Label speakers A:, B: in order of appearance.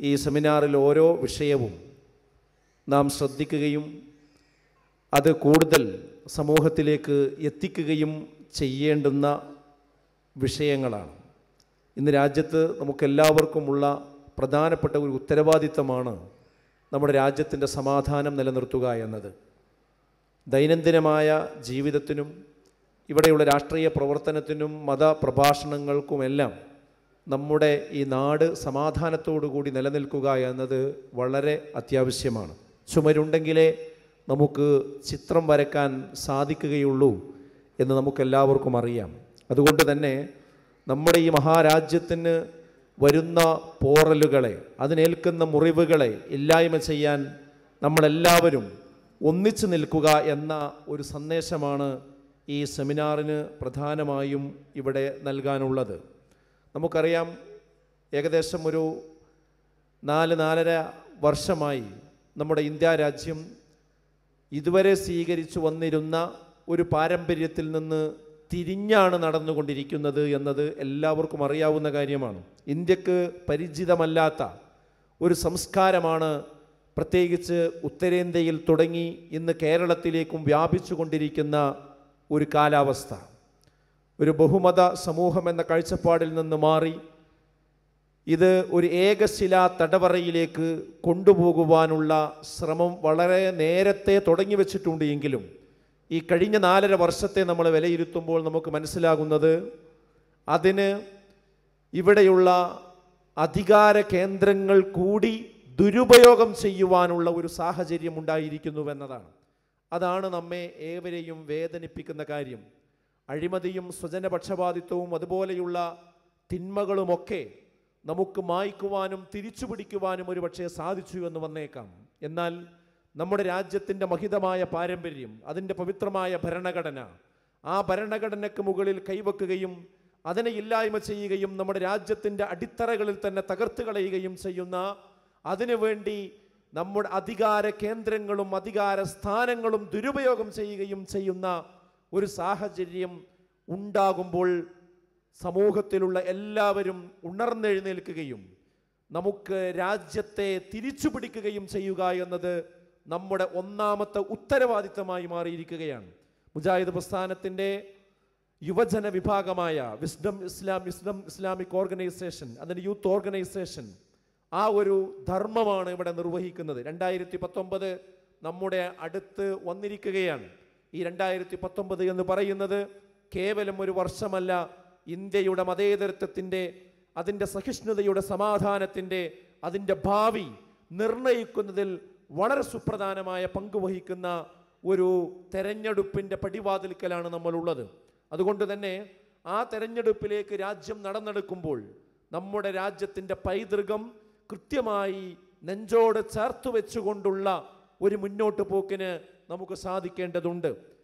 A: ഈ സെമിനാറിൽ ഓരോ വിഷയവും നാം ശ്രദ്ധിക്കുകയും അത് കൂടുതൽ സമൂഹത്തിലേക്ക് എത്തിക്കുകയും ചെയ്യേണ്ടുന്ന വിഷയങ്ങളാണ്. ഇന്ന് രാജ്യത്ത് നമുക്കെല്ലാവർക്കുമുള്ള പ്രധാനപ്പെട്ട ഒരു ഉത്തരവാദിത്തമാണ് നമ്മുടെ രാജ്യത്തിന്റെ സമാധാനം നിലനിർത്തുക എന്നത്. ദൈനംദിനമായ ജീവിതത്തിനും ഇവിടെയുള്ള രാഷ്ട്രീയ പ്രവർത്തനത്തിനും മതപ്രഭാഷണങ്ങൾക്കുമെല്ലാം നമ്മുടെ ഈ നാട് സമാധാനത്തോടുകൂടി നിലനിൽക്കുക എന്നത് വളരെ അത്യാവശ്യമാണ്. ചുമരുണ്ടെങ്കിലേ നമുക്ക് ചിത്രം വരക്കാൻ സാധിക്കുകയുള്ളൂ എന്ന് നമുക്കെല്ലാവർക്കും അറിയാം. അതുകൊണ്ട് തന്നെ നമ്മുടെ ഈ മഹാരാജ്യത്തിന് വരുന്ന പോറലുകളെ അതിനേൽക്കുന്ന മുറിവുകളെ ഇല്ലായ്മ ചെയ്യാൻ നമ്മളെല്ലാവരും ഒന്നിച്ചു നിൽക്കുക എന്ന ഒരു സന്ദേശമാണ് ഈ സെമിനാറിന് പ്രധാനമായും ഇവിടെ നൽകാനുള്ളത്. നമുക്കറിയാം ഏകദേശം ഒരു നാല് നാലര വർഷമായി നമ്മുടെ ഇന്ത്യ രാജ്യം ഇതുവരെ സ്വീകരിച്ചു വന്നിരുന്ന ഒരു പാരമ്പര്യത്തിൽ നിന്ന് തിരിഞ്ഞാണ് നടന്നുകൊണ്ടിരിക്കുന്നത് എന്നത് എല്ലാവർക്കും അറിയാവുന്ന കാര്യമാണ്. ഇന്ത്യയ്ക്ക് പരിചിതമല്ലാത്ത ഒരു സംസ്കാരമാണ് പ്രത്യേകിച്ച് ഉത്തരേന്ത്യയിൽ തുടങ്ങി ഇന്ന് കേരളത്തിലേക്കും വ്യാപിച്ചു കൊണ്ടിരിക്കുന്ന ഒരു കാലാവസ്ഥ. ഒരു ബഹുമത സമൂഹം എന്ന കാഴ്ചപ്പാടിൽ നിന്ന് മാറി ഇത് ഒരു ഏകശിലാ തടവറയിലേക്ക് കൊണ്ടുപോകുവാനുള്ള ശ്രമം വളരെ നേരത്തെ തുടങ്ങി വെച്ചിട്ടുണ്ട് എങ്കിലും ഈ കഴിഞ്ഞ നാലര വർഷത്തെ നമ്മൾ വിലയിരുത്തുമ്പോൾ നമുക്ക് മനസ്സിലാകുന്നത് അതിന് ഇവിടെയുള്ള അധികാര കേന്ദ്രങ്ങൾ കൂടി ദുരുപയോഗം ചെയ്യുവാനുള്ള ഒരു സാഹചര്യം ഉണ്ടായിരിക്കുന്നുവെന്നതാണ് അതാണ് നമ്മെ ഏവരെയും വേദനിപ്പിക്കുന്ന കാര്യം. അഴിമതിയും സ്വജനപക്ഷപാതിത്വവും അതുപോലെയുള്ള തിന്മകളുമൊക്കെ നമുക്ക് മായ്ക്കുവാനും തിരിച്ചുപിടിക്കുവാനും ഒരു പക്ഷേ സാധിച്ചു എന്ന് വന്നേക്കാം. എന്നാൽ നമ്മുടെ രാജ്യത്തിന്റെ മഹിതമായ പാരമ്പര്യം അതിന്റെ പവിത്രമായ ഭരണഘടന ആ ഭരണഘടനയ്ക്ക് മുകളിൽ കൈവെക്കുകയും അതിനെ ഇല്ലായ്മ ചെയ്യുകയും നമ്മുടെ രാജ്യത്തിന്റെ അടിത്തറകളിൽ തന്നെ തകർത്ത് കളയുകയും ചെയ്യുന്ന അതിനുവേണ്ടി നമ്മുടെ അധികാര കേന്ദ്രങ്ങളും അധികാര സ്ഥാനങ്ങളും ദുരുപയോഗം ചെയ്യുകയും ചെയ്യുന്ന ഒരു സാഹചര്യം ഉണ്ടാകുമ്പോൾ സമൂഹത്തിലുള്ള എല്ലാവരും ഉണർന്നെഴുന്നേൽക്കുകയും നമുക്ക് രാജ്യത്തെ തിരിച്ചു പിടിക്കുകയും ചെയ്യുക എന്നത് നമ്മുടെ ഒന്നാമത്തെ ഉത്തരവാദിത്തമായി മാറിയിരിക്കുകയാണ്. മുജാഹിദ് പ്രസ്ഥാനത്തിന്റെ യുവജന വിഭാഗമായ wisdom Islam wisdom Islamic organisation അതിന്റെ യൂത്ത് ഓർഗനൈസേഷൻ ആ ഒരു ധർമ്മമാണ് ഇവിടെ നിർവഹിക്കുന്നത്. രണ്ടായിരത്തി പത്തൊമ്പത് നമ്മുടെ അടുത്ത് വന്നിരിക്കുകയാണ്. ഈ രണ്ടായിരത്തി പത്തൊമ്പത് എന്ന് പറയുന്നത് കേവലം ഒരു വർഷമല്ല. ഇന്ത്യയുടെ മതേതരത്വത്തിന്റെ അതിന്റെ സഹിഷ്ണുതയുടെ സമാധാനത്തിന്റെ അതിന്റെ ഭാവി നിർണയിക്കുന്നതിൽ വളരെ സുപ്രധാനമായ പങ്ക് വഹിക്കുന്ന ഒരു തെരഞ്ഞെടുപ്പിന്റെ പടിവാതിൽക്കലാണ് നമ്മളുള്ളത്. അതുകൊണ്ട് തന്നെ ആ തെരഞ്ഞെടുപ്പിലേക്ക് രാജ്യം നടന്നെടുക്കുമ്പോൾ നമ്മുടെ രാജ്യത്തിന്റെ പൈതൃകം കൃത്യമായി നെഞ്ചോട് ചേർത്ത് വെച്ചുകൊണ്ടുള്ള ഒരു മുന്നോട്ട് പോക്കിന് നമുക്ക് സാധിക്കേണ്ടതുണ്ട്.